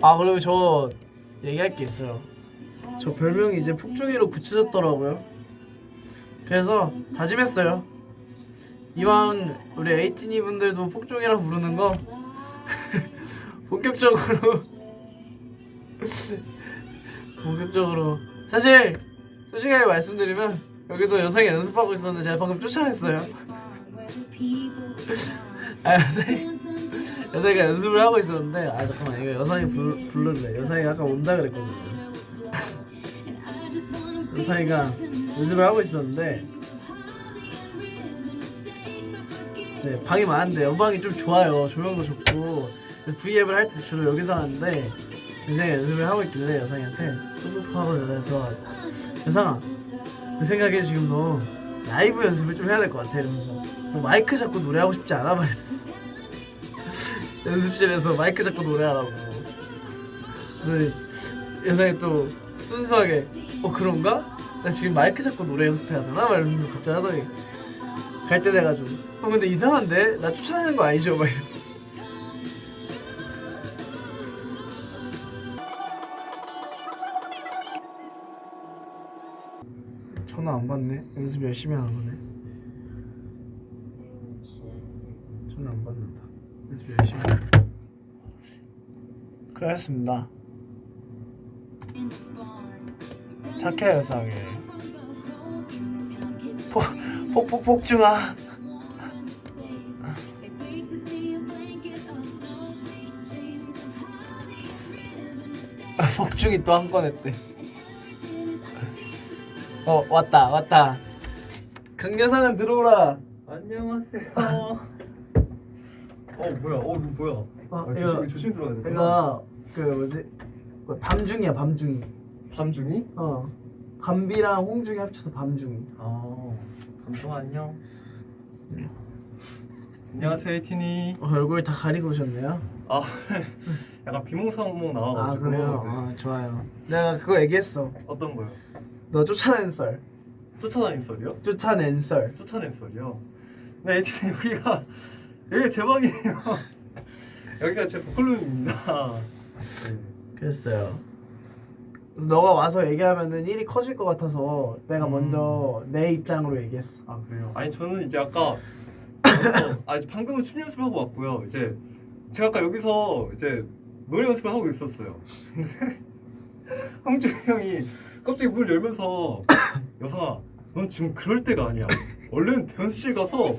아 그리고 저 얘기할 게 있어요. 저 별명이 이제 폭중이로 굳혀졌더라고요. 그래서 다짐했어요. 이왕 우리 에이티니 분들도 폭중이라 부르는 거 본격적으로 본격적으로 사실 솔직하게 말씀드리면 여기도 여성이 연습하고 있었는데 제가 방금 쫓아냈어요. 아 여성이 여성이가 연습을 하고 있었는데 아 잠깐만 이거 여성이 불, 부르래 여성이가 아까 온다 그랬거든요. 여성이가 연습을 하고 있었는데 이제 방이 많은데 연방이 좀 좋아요 조명도 좋고 V앱을 할 때 주로 여기서 하는데 여성이 연습을 하고 있길래 여성이한테 뚝뚝뚝하고 내가 여성아 내 생각에 지금 너 라이브 연습을 좀 해야 될 것 같아 이러면서 너 마이크 잡고 노래하고 싶지 않아? 말했어 연습실에서 마이크 잡고 노래하라고 그래서 여성이 또 순수하게 어 그런가? 나 지금 마이크 잡고 노래 연습해야 되나? 막 이러면서 갑자기 하더니 갈 때 돼가지고 형 근데 이상한데? 나 쫓아내는 거 아니죠? 막 이러고 전화 안 받네. 연습 열심히 하는 거네. 전화 안 받는다. 연습 열심히. 하는 거. 그렇습니다. 착해 여상이. 폭폭폭 폭중아. 폭중이 또 한 건 했대. 어 왔다 왔다. 강여상은 들어오라. 안녕하세요. 어 뭐야? 어 뭐야? 아, 아, 이거- 조심 조심 들어가야 돼. 내가 그 뭐지 뭐 밤중이야 밤중이. 밤중이? 어 밤비랑 홍중이 합쳐서 밤중이. 아 감성 안녕. 안녕하세요 에이티니. 어, 얼굴 다 가리고 오셨네요. 아 약간 비몽사몽 아 나와가지고. 그래요. 네. 아 좋아요. 내가 그거 얘기했어. 어떤 거요? 너 쫓아낸 썰. 쫓아다닌 썰이요? 쫓아낸 썰. 쫓아낸 썰이요? 네 에이티니 여기가 여기가 제 방이에요. 여기가 제 보컬룸입니다. 네. 그랬어요. 그래서 너가 와서 얘기하면은 일이 커질 것 같아서 내가 음. 먼저 내 입장으로 얘기했어. 아 그래요? 아니 저는 이제 아까 여기서- 아 이제 방금은 춤 연습을 하고 왔고요. 이제 제가 아까 여기서 이제 노래 연습을 하고 있었어요. 근데 황준이 형이 갑자기 문 열면서 여성아, 넌 지금 그럴 때가 아니야. 얼른 연습실 가서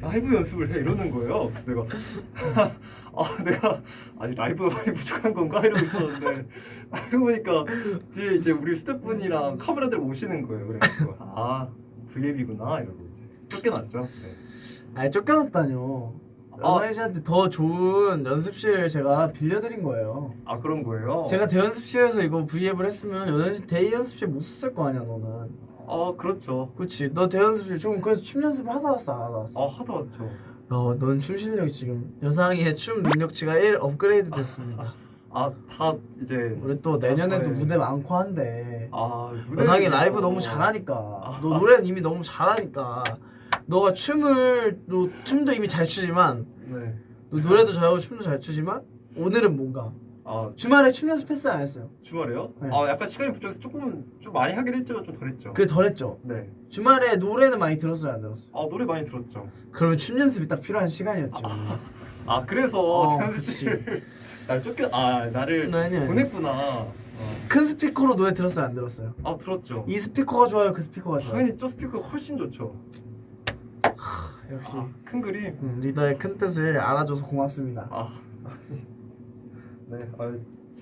라이브 연습을 해 이러는 거예요. 그래서 내가 아 내가 아니 라이브 많이 부족한 건가 이러고 있었는데 알고 보니까 뒤에 이제 우리 스태프분이랑 카메라들 오시는 거예요. 그래서 아 V앱이구나 이러고 이제 쫓겨났죠. 네. 아니 쫓겨났다뇨. 아. 연아이 씨한테 더 좋은 연습실을 제가 빌려드린 거예요. 아 그런 거예요? 제가 대연습실에서 이거 V앱을 했으면 연습 대연습실 못 썼을 거 아니야 너는. 아 그렇죠. 그렇지. 너 대연습실 조금 그래서 춤 연습을 하다 왔어 안 하다 왔어. 아 하다 왔죠. 야넌 춤 실력이 지금 여상이의 춤 능력치가 1 업그레이드 됐습니다. 아 다 이제 우리 또 내년에도 아, 네. 무대 많고 한데. 아 여상이 무대를- 라이브 어. 너무 잘하니까 아. 너 노래는 이미 너무 잘하니까 너가 춤을 너 춤도 이미 잘 추지만 네. 너 노래도 잘하고 춤도 잘 추지만 오늘은 뭔가 아 주말에 춤 연습했어요 안 했어요? 주말에요? 네. 아 약간 시간이 부족해서 조금 좀 많이 하긴 했지만 좀 덜했죠. 그게 덜했죠 네. 주말에 노래는 많이 들었어요 안 들었어요? 아 노래 많이 들었죠. 그러면 춤 연습이 딱 필요한 시간이었지 오늘. 아 그래서 어, 연습실 날 쫓겨 아 나를 네, 아니, 아니. 보냈구나. 어. 큰 스피커로 노래 들었어요 안 들었어요? 아 들었죠. 이 스피커가 좋아요 그 스피커가 좋아요? 당연히 저 스피커 훨씬 좋죠. 역시 아, 큰 그림. 음, 리더의 큰 뜻을 알아줘서 고맙습니다 아. 네. 아,